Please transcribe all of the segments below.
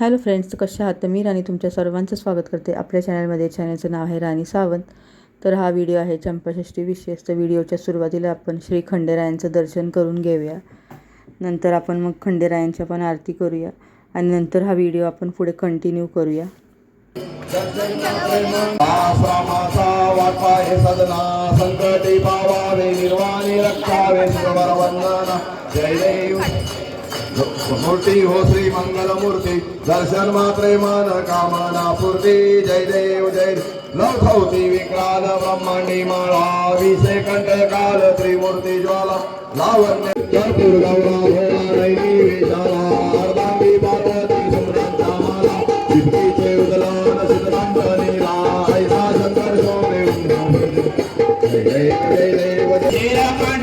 Hello friends कशा आहात? मी राणी तुमच्या सर्वांचं स्वागत करते. आपल्या चॅनलमध्ये चॅनलचं नाव आहे राणी सावंत. तर हा व्हिडिओ आहे चंपाषष्ठी विशेष तर व्हिडिओच्या सुरुवातीला आपण श्री खंडेरायांचं दर्शन करून घेऊया. नंतर आपण मग खंडेरायांची पण आरती करूया. आणि नंतर हा व्हिडिओ आपण पुढे कंटिन्यू करूया. आश्रमाचा जय मूर्ती हो श्री मंगल मूर्ती दर्शन मात्रे मन कामना पूर्ती जय देव जय लखवती विकाल ब्रह्मांडी माळा विषय कंठ काल त्रिमूर्ती ज्वाला. लावण्य कर्पूर गौरा भोळा नैनी विशाला अर्धांगी पार्वती सुमरांचा माला. शिवकीचे उदलान सिद्धांत नीला ऐसा शंकर सोमे जय जय देव जय.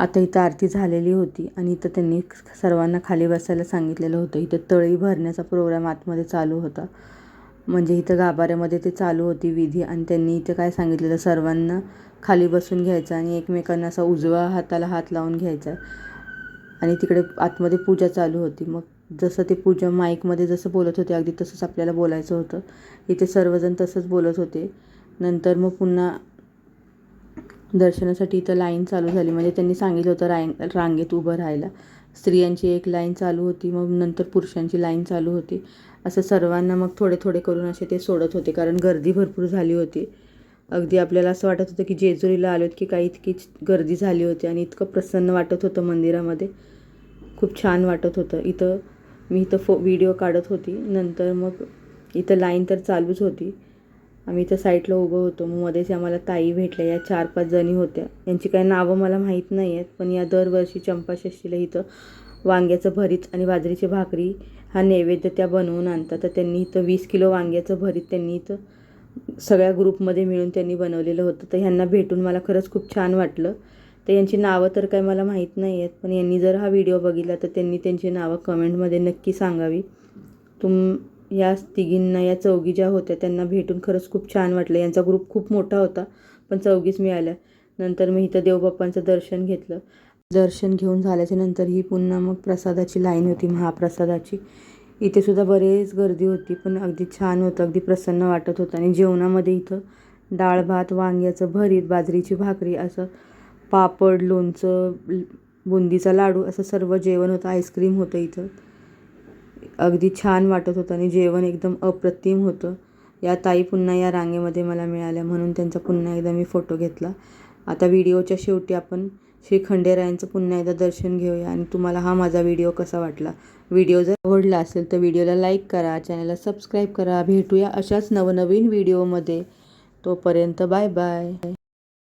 आता इथं आरती झालेली होती आणि इथं त्यांनी सर्वांना खाली बसायला सांगितलेलं होतं. इथं तळी भरण्याचा प्रोग्राम आतमध्ये चालू होता. म्हणजे इथं गाभाऱ्यामध्ये ते चालू होती विधी आणि त्यांनी इथं काय सांगितलेलं? सर्वांना खाली बसून घ्यायचं आणि एकमेकांना असा उजवा हाताला हात लावून घ्यायचा. आणि तिकडे आतमध्ये पूजा चालू होती. मग जसं ते पूजा माईकमध्ये जसं बोलत होते अगदी तसंच आपल्याला बोलायचं होतं. इथे सर्वजण तसंच बोलत होते. नंतर मग पुन्हा दर्शनासाठी इथं लाईन चालू झाली. म्हणजे त्यांनी सांगितलं होतं रांग रांगेत उभं राहायला. स्त्रियांची एक लाईन चालू होती मग नंतर पुरुषांची लाईन चालू होती. असं सर्वांना मग थोडे थोडे करून असे ते सोडत होते कारण गर्दी भरपूर झाली होती. अगदी आपल्याला असं वाटत होतं की जेजुरीला आलोत की काही इतकी गर्दी झाली होती आणि इतकं प्रसन्न वाटत होतं मंदिरामध्ये. खूप छान वाटत होतं. इथं मी इथं फो व्हिडिओ काढत होती. नंतर मग इथं लाईन तर चालूच होती. आम्ही त्या साईडला उभं होतो. मग मध्येच आम्हाला ताई भेटल्या. या चार पाच जणी होत्या. यांची काही नावं मला माहीत नाही आहेत पण या दरवर्षी चंपाषष्टीला इथं वांग्याचं भरीत आणि बाजरीची भाकरी हा नैवेद्य त्या बनवून आणतात. तर त्यांनी इथं वीस किलो वांग्याचं भरीत त्यांनी इथं सगळ्या ग्रुपमध्ये मिळून त्यांनी बनवलेलं होतं. तर ह्यांना भेटून मला खरंच खूप छान वाटलं. तर यांची नावं तर काही मला माहीत नाही आहेत पण यांनी जर हा व्हिडिओ बघितला तर त्यांनी त्यांची नावं कमेंटमध्ये नक्की सांगावी. तुम या तिघींना या चौघी ज्या होत्या त्यांना भेटून खरंच खूप छान वाटलं. यांचा ग्रुप खूप मोठा होता पण चौघीच मिळाल्या. नंतर मी इथं देवबाप्पांचं दर्शन घेतलं. दर्शन घेऊन झाल्याच्यानंतर ही पुन्हा मग प्रसादाची लाईन होती महाप्रसादाची. इथे सुद्धा बरेच गर्दी होती पण अगदी छान होतं अगदी प्रसन्न वाटत होतं. आणि जेवणामध्ये इथं डाळ भात वांग्याचं भरीत बाजरीची भाकरी असं पापड लोणचं बुंदीचा लाडू असं सर्व जेवण होतं आईस्क्रीम होतं इथं. अगदी छान वाटत होतं आणि जेवण एकदम अप्रतिम होतं. या ताई पुन्हा या रांगेमध्ये मला मिळाल्या म्हणून त्यांचा पुन्हा एकदा मी फोटो घेतला. आता व्हिडिओच्या शेवटी आपण श्री खंडेरायांचं पुन्हा एकदा दर्शन घेऊया आणि तुम्हाला हा माझा व्हिडिओ कसा वाटला? व्हिडिओ जर आवडला असेल तर व्हिडिओला लाईक करा चॅनलला सबस्क्राईब करा. भेटूया अशाच नवनवीन व्हिडिओमध्ये. तोपर्यंत बाय बाय.